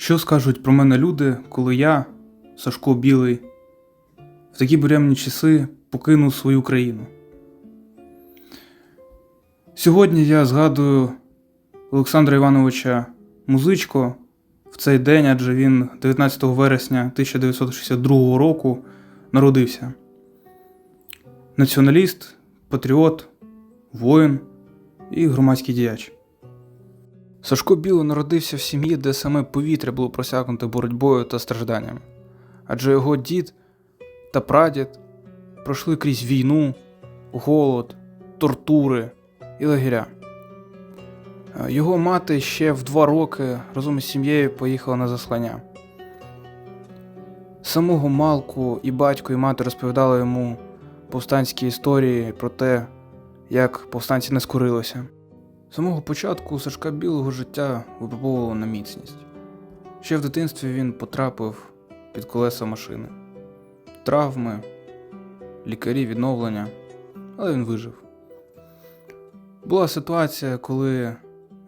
Що скажуть про мене люди, коли я, Сашко Білий, в такі буремні часи покинув свою країну? Сьогодні я згадую Олександра Івановича Музичко в цей день, адже він 19 вересня 1962 року народився. Націоналіст, патріот, воїн і громадський діяч. Сашко Біло народився в сім'ї, де саме повітря було просякнуте боротьбою та стражданнями. Адже його дід та прадід пройшли крізь війну, голод, тортури і лагеря. Е, Його мати ще в два роки разом із сім'єю поїхала на заслання. Самого малку і батько, і мати розповідали йому повстанські історії про те, як повстанці не скорилися. З самого початку Сашка Білого життя випробовувало на міцність. Ще в дитинстві він потрапив під колеса машини. Травми, лікарі, відновлення, але він вижив. Була ситуація, коли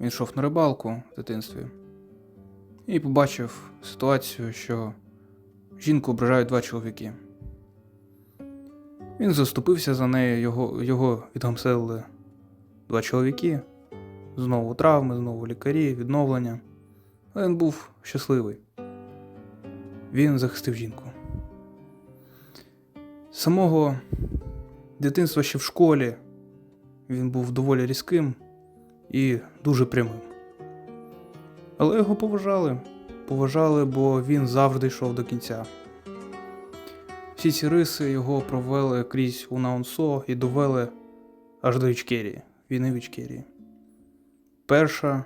він йшов на рибалку в дитинстві і побачив ситуацію, що жінку ображають два чоловіки. Він заступився за нею, його, його відгамселили два чоловіки. Знову травми, знову лікарі, відновлення. Він був щасливий. Він захистив жінку. З самого дитинства ще в школі він був доволі різким і дуже прямим. Але його поважали. Поважали, бо він завжди йшов до кінця. Всі ці риси його провели крізь Унаунсо і довели аж до Ічкерії, війни в Ічкерії. Перша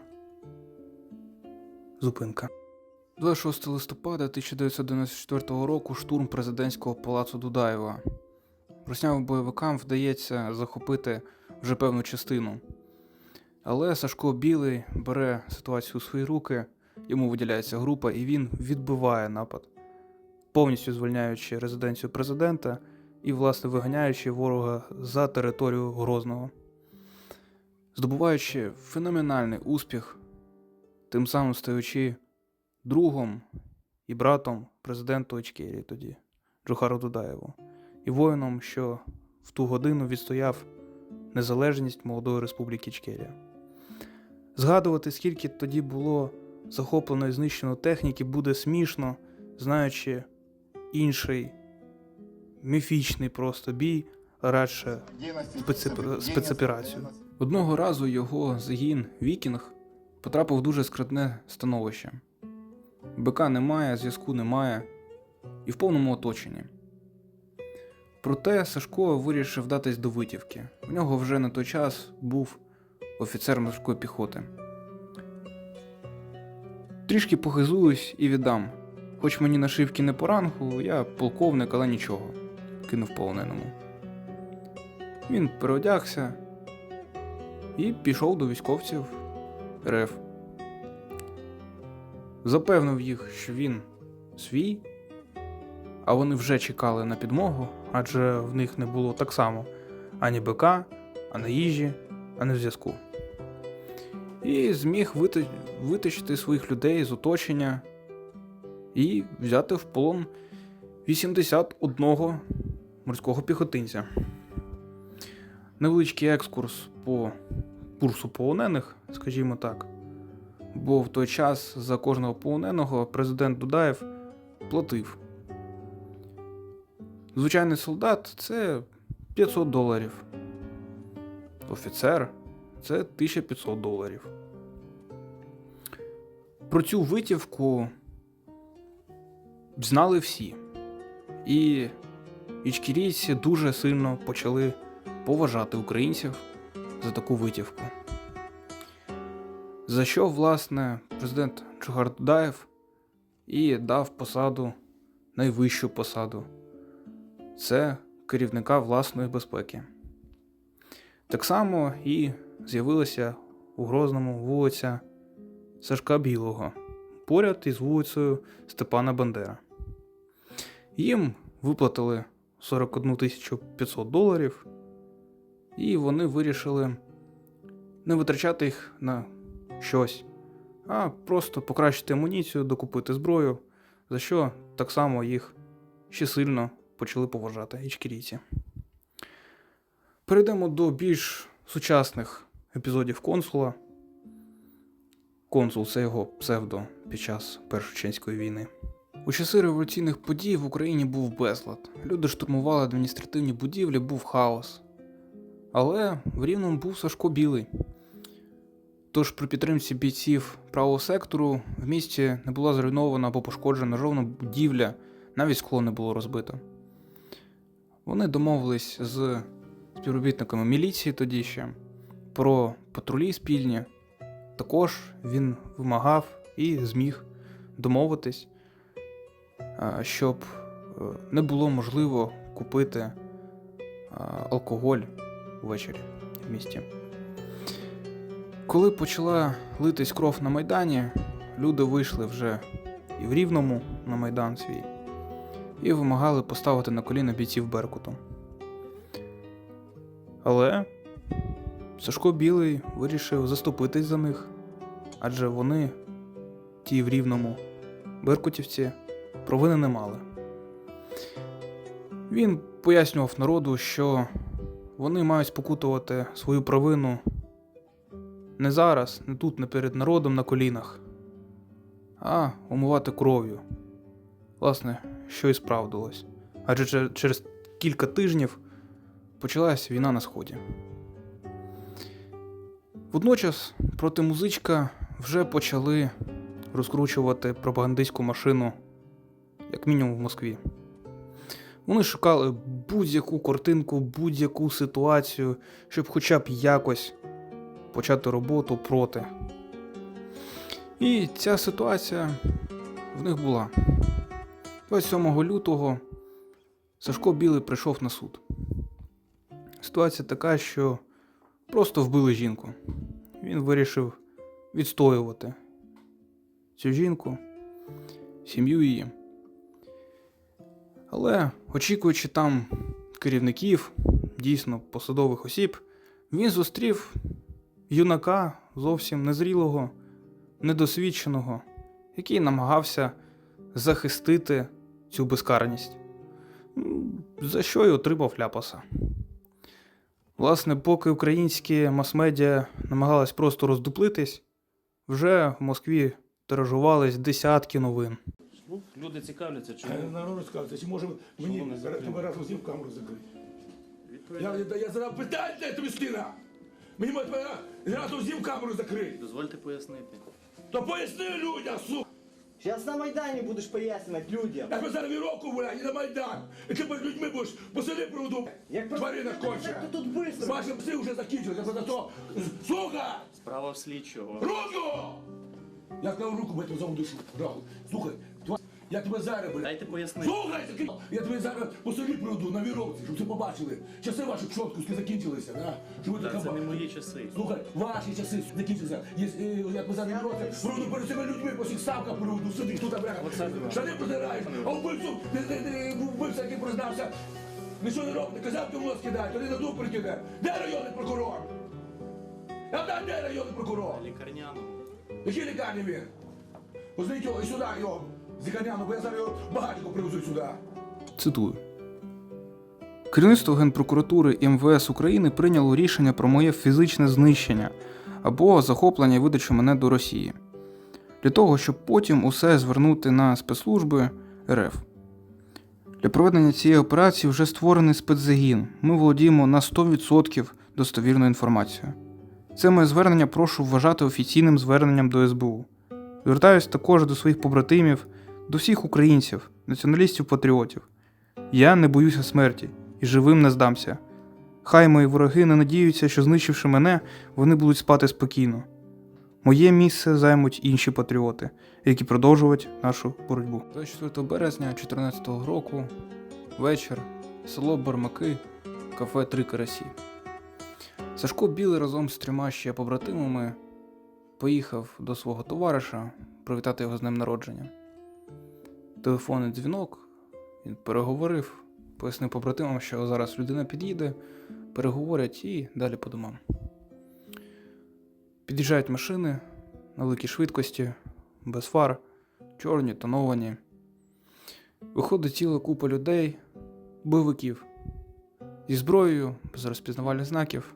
зупинка. 26 листопада 1994 року штурм президентського палацу Дудаєва. Руснявим бойовикам вдається захопити вже певну частину. Але Сашко Білий бере ситуацію у свої руки, йому виділяється група, і він відбиває напад, повністю звільняючи резиденцію президента і, власне, виганяючи ворога за територію Грозного здобуваючи феноменальний успіх, тим самим стаючи другом і братом президенту Ічкерії тоді, Джохару Дудаєву, і воїном, що в ту годину відстояв незалежність молодої республіки Ічкерія. Згадувати, скільки тоді було захоплено і знищено техніки, буде смішно, знаючи інший міфічний просто бій, радше специ- спецоперацію. Одного разу його загін Вікінг потрапив в дуже скрутне становище. БК немає, зв'язку немає і в повному оточенні. Проте Сашко вирішив датись до витівки. В нього вже на той час був офіцер морської піхоти. Трішки похизуюсь і віддам. Хоч мені нашивки не по рангу, я полковник, але нічого, кинув полоненому. Він переодягся і пішов до військовців РФ. Запевнив їх, що він свій, а вони вже чекали на підмогу, адже в них не було так само ані БК, ані їжі, ані зв'язку. І зміг витащити своїх людей з оточення і взяти в полон 81 морського піхотинця. Невеличкий екскурс по курсу полонених, скажімо так. Бо в той час за кожного полоненого президент Дудаєв платив. Звичайний солдат це 500 доларів. Офіцер це 1500 доларів. Про цю витівку знали всі. І ічкірійці дуже сильно почали поважати українців за таку витівку. За що, власне, президент Чугар Дудаєв і дав посаду, найвищу посаду це керівника власної безпеки. Так само і з'явилася у Грозному вулиця Сашка Білого поряд із вулицею Степана Бандера. Їм виплатили 41 500 доларів, і вони вирішили не витрачати їх на щось, а просто покращити амуніцію, докупити зброю, за що так само їх ще сильно почали поважати ічкірійці. Перейдемо до більш сучасних епізодів консула. Консул це його псевдо під час Першої Чеченської війни. У часи революційних подій в Україні був безлад. Люди штурмували адміністративні будівлі, був хаос. Але в Рівному був Сашко Білий. Тож при підтримці бійців правого сектору в місті не була зруйнована або пошкоджена жодна будівля, навіть скло не було розбито. Вони домовились з співробітниками міліції тоді ще про патрулі спільні. Також він вимагав і зміг домовитись, щоб е, не було можливо купити алкоголь ввечері в місті. Коли почала литись кров на Майдані, люди вийшли вже і в Рівному на Майдан свій, і вимагали поставити на коліна бійців Беркуту. Але Сашко Білий вирішив заступитись за них, адже вони, ті в Рівному, беркутівці, провини не мали. Він пояснював народу, що вони мають спокутувати свою провину не зараз, не тут, не перед народом на колінах, а умивати кров'ю. Власне, що і справдилось. Адже через кілька тижнів почалась війна на сході. Водночас проти музичка вже почали розкручувати пропагандистську машину, як мінімум в Москві. Вони шукали будь-яку картинку, будь-яку ситуацію, щоб хоча б якось почати роботу проти. І ця ситуація в них була. 27 лютого Сашко Білий прийшов на суд. Ситуація така, що просто вбили жінку. Він вирішив відстоювати цю жінку, сім'ю її. Але, очікуючи там керівників, дійсно посадових осіб, він зустрів юнака зовсім незрілого, недосвідченого, який намагався захистити цю безкарність, за що й отримав ляпаса. Власне, поки українські мас-медіа намагались просто роздуплитись, вже в Москві тиражувались десятки новин. Люди цікавляться, Я чому народ розказується, чи може мені не закрили? тебе разом з ним камеру закрити? Я, я, я задав питання, де тобі скина! Мені може тебе разом з ним в камеру закрити. Дозвольте пояснити. То поясни людям, сука! Сейчас на Майдане будешь пояснять людям. Я тебе зараз віроку, блядь, і на Майдан. І ти перед людьми будеш посади проводу. Як Тварина конча. Ти тут быстро. Ваші пси вже закінчилися, за то. Сука! Справа в слідчого. Руку! Я клав руку, бо я тебе заводишу. Слухай, я тебе зараз, блядь. Дайте пояснити. Слухай, таки- я тебе зараз по селі приведу на віровці, щоб ви побачили. Часи ваші чоткуски закінчилися, да? Щоб ви Та така це не мої часи. Слухай, ваші часи закінчилися. Є, е, я тебе зараз віровці, приведу перед цими людьми, по всіх ставках приведу, сиди, тут бляха. Штани протираєш, а вбивцю, не, не, не, вбивця, який признався, нічого не робить, казав, в мозг кидає, тоді на дуб прикиде. Де районний прокурор? Я питаю, де районний прокурор? Лікарняному. Які лікарні він? Позвоніть його і сюди його, з лікарняного, бо я зараз його багатько привезу сюди. Цитую. Керівництво Генпрокуратури і МВС України прийняло рішення про моє фізичне знищення або захоплення і видачу мене до Росії для того, щоб потім усе звернути на спецслужби РФ. Для проведення цієї операції вже створений спецзагін. Ми володіємо на 100% достовірною інформацією. Це моє звернення прошу вважати офіційним зверненням до СБУ. Звертаюсь також до своїх побратимів, до всіх українців, націоналістів-патріотів. Я не боюся смерті і живим не здамся. Хай мої вороги не надіються, що знищивши мене, вони будуть спати спокійно. Моє місце займуть інші патріоти, які продовжують нашу боротьбу. 24 березня 2014 року, вечір, село Бармаки, кафе Три Карасі. Сашко Білий разом з трьома ще побратимами поїхав до свого товариша привітати його з днем народження. Телефонний дзвінок, він переговорив, пояснив побратимам, що зараз людина під'їде, переговорять і далі по домам. Під'їжджають машини, на великій швидкості, без фар, чорні, тоновані. Виходить ціла купа людей, бойовиків, зі зброєю, без розпізнавальних знаків,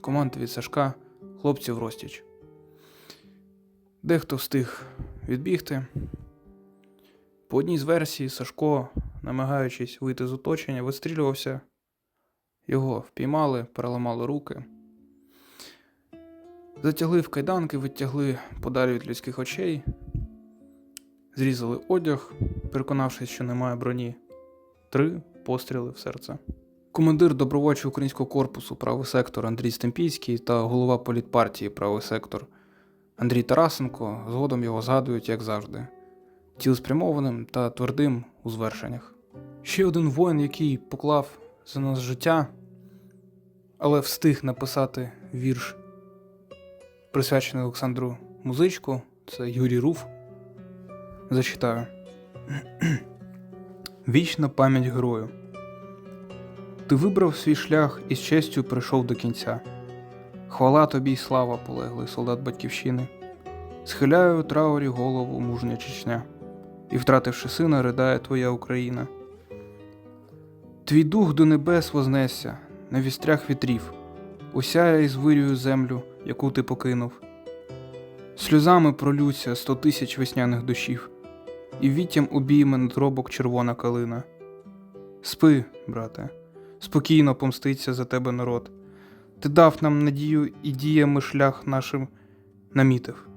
команда від Сашка, хлопців розтіч. Дехто встиг відбігти. По одній з версій Сашко, намагаючись вийти з оточення, вистрілювався. Його впіймали, переламали руки. Затягли в кайданки, відтягли подалі від людських очей, зрізали одяг, переконавшись, що немає броні. Три постріли в серце. Командир добровольчого українського корпусу правий сектор Андрій Стемпійський та голова політпартії правий сектор Андрій Тарасенко згодом його згадують, як завжди, цілеспрямованим та твердим у звершеннях. Ще один воїн, який поклав за нас життя, але встиг написати вірш, присвячений Олександру Музичку, це Юрій Руф. Зачитаю. Вічна пам'ять герою. Ти вибрав свій шлях і з честю прийшов до кінця. Хвала тобі й слава, полеглий солдат батьківщини. Схиляю у траурі голову мужня Чечня, і, втративши сина, ридає твоя Україна. Твій дух до небес вознесся, на вістрях вітрів, усяє із вирію землю, яку ти покинув. Сльозами пролються сто тисяч весняних душів, і віттям обійме надробок червона калина. Спи, брате, спокійно помститься за тебе народ. Ти дав нам надію і діями шлях нашим намітив.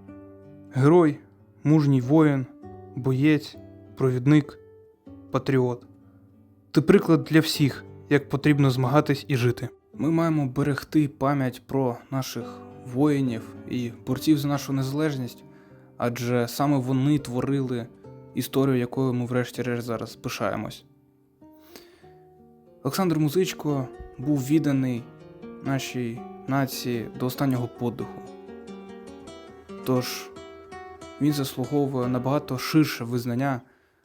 Герой, мужній воїн, боєць, провідник, патріот. Ти приклад для всіх, як потрібно змагатись і жити. Ми маємо берегти пам'ять про наших воїнів і борців за нашу незалежність, адже саме вони творили історію, якою ми врешті-решт зараз пишаємось. Олександр Музичко був відданий нашій нації до останнього подиху. Тож він заслуговує набагато ширше визнання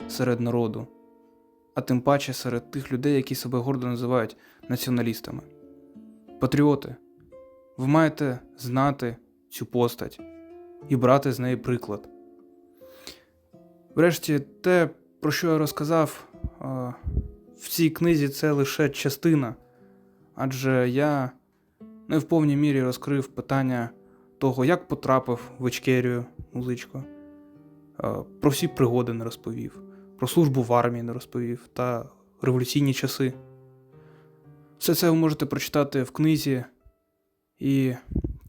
серед народу, а тим паче серед тих людей, які себе гордо називають націоналістами. Патріоти, ви маєте знати цю постать і брати з неї приклад. Врешті, те, про що я розказав в цій книзі, це лише частина, адже я не в повній мірі розкрив питання того, як потрапив в Ічкерію музичко, Е, про всі пригоди не розповів, про службу в армії не розповів та революційні часи. Все це ви можете прочитати в книзі і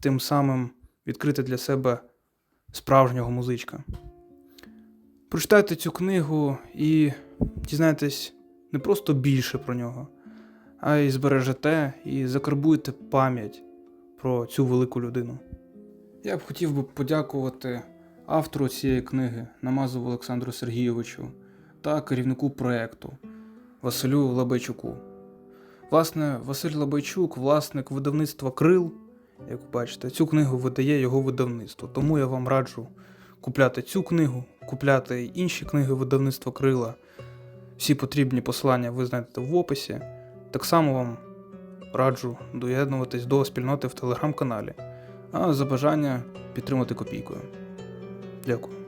тим самим відкрити для себе справжнього музичка. Прочитайте цю книгу і дізнаєтесь не просто більше про нього, а й збережете і закарбуєте пам'ять про цю велику людину. Я б хотів би подякувати автору цієї книги Намазову Олександру Сергійовичу та керівнику проєкту Василю Лабайчуку. Власне, Василь Лабайчук, власник видавництва Крил, як бачите, цю книгу видає його видавництво. Тому я вам раджу купляти цю книгу, купляти інші книги видавництва Крила. Всі потрібні посилання ви знайдете в описі. Так само вам раджу доєднуватись до спільноти в телеграм-каналі, а за бажання підтримати копійкою. Дякую.